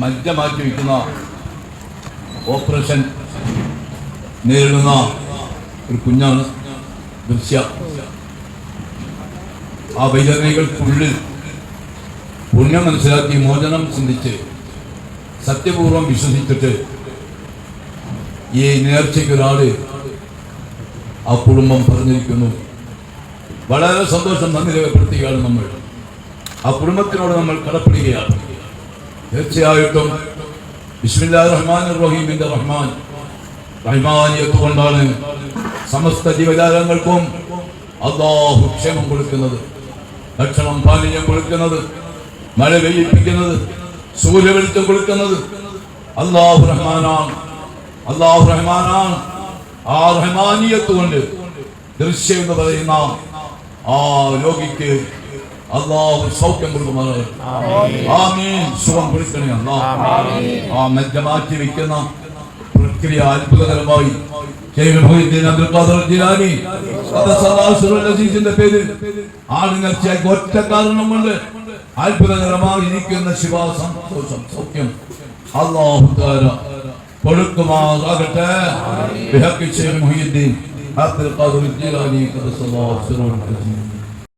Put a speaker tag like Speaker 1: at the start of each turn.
Speaker 1: മജ്ജ മാറ്റി വയ്ക്കുന്ന ഓപ്പറേഷൻ നേരിടുന്ന ഒരു കുഞ്ഞാണ് ദൃശ്യ. ആ വൈദ്യതകൾക്കുള്ളിൽ പുണ്യം മനസ്സിലാക്കി മോചനം ചിന്തിച്ച് സത്യപൂർവം വിശ്വസിച്ചിട്ട് ഈ നേർച്ചയ്ക്ക് ഒരാൾ ആ കുടുംബം പറഞ്ഞിരിക്കുന്നു. വളരെ സന്തോഷം നന്ദി രേഖപ്പെടുത്തുകയാണ് നമ്മൾ. ആ കുടുംബത്തിനോട് നമ്മൾ കടപ്പെടുകയാണ്. തീർച്ചയായിട്ടും. ബിസ്മില്ലാ റഹ്മാൻ. റഹീമിന്റെ റഹ്മാൻ റഹ്മാനിയത്ത് സമസ്ത ജീവജാലങ്ങൾക്കും അള്ളാഹു ക്ഷേമം കൊടുക്കുന്നത്. ഭക്ഷണം പാനീയം കൊടുക്കുന്നത്. മഴ പെയ്യിപ്പിക്കുന്നത്. സൂര്യവെളിച്ചം കൊടുക്കുന്നത്. അള്ളാഹു റഹ്മാനാണ്. അള്ളാഹു റഹ്മാനാണ്. ആ റഹ്മാനിയത്ത് കൊണ്ട് ദൃശ്യം എന്ന് പറയുന്ന ആ രോഗിക്ക് അള്ളാഹു സൗഖ്യം കൊടുക്കുമാറ് ആമീൻ. സുഖം കൊടുക്കണേ അള്ളാഹ് ആ മാറ്റി വെക്കുന്ന പ്രക്രിയ അത്ഭുതകരമായി. പേരിൽ ആടുനർച്ചയാക്കി ഒറ്റ കാരണം കൊണ്ട് അത്ഭുതകരമായി ഇരിക്കുന്ന ശിവ സന്തോഷം സൗഖ്യം. അള്ളാഹു കൊടുക്കുമാറാകട്ടെ. മുഹീദ്ദീൻ അബ്ദുൽ ഖാദർ ജിലാനി ഖദ്ദസല്ലാഹു അലൈഹി അസീസ്